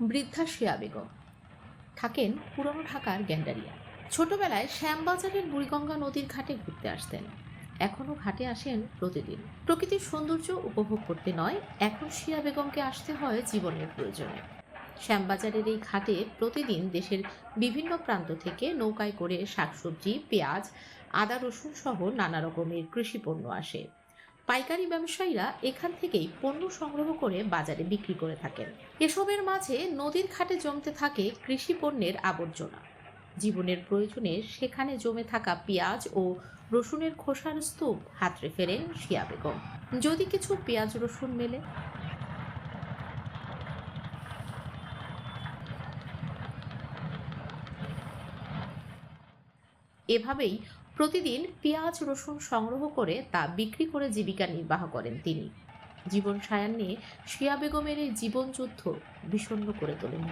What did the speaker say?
বৃদ্ধা শিয়া বেগম। থাকেন পুরনো ঢাকার গ্যান্ডারিয়া। ছোটবেলায় শ্যামবাজারের বুড়িগঙ্গা নদীর ঘাটে ঘুরতে আসতেন। এখনও ঘাটে আসেন প্রতিদিন। প্রকৃতির সৌন্দর্য উপভোগ করতে নয়, এখন শিয়া বেগমকে আসতে হয় জীবনের প্রয়োজনে। শ্যামবাজারের এই ঘাটে প্রতিদিন দেশের বিভিন্ন প্রান্ত থেকে নৌকায় করে শাকসবজি, পেঁয়াজ, আদা, রসুন সহ নানা রকমের কৃষি পণ্য আসে। পাইকারি ব্যবসায়ীরা এখান থেকেই পণ্য সংগ্রহ করে বাজারে বিক্রি করে থাকেন। এসবের মাঝে নদীর ঘাটে জমতে থাকে কৃষি পণ্যের আবর্জনা। জীবনের প্রয়োজনে সেখানে জমে থাকা পেঁয়াজ ও রসুনের খোসার স্তূপ হাতড়ে ফেরেন শিয়া বেগম। যদি কিছু পেঁয়াজ রসুন মেলে? এভাবেই প্রতিদিন পেঁয়াজ, রসুন সংগ্রহ করে তা বিক্রি করে জীবিকা নির্বাহ করেন তিনি। জীবন সায়ান্নে শিয়া বেগমের এই জীবনযুদ্ধ বিষণ্ণ করে তোলেন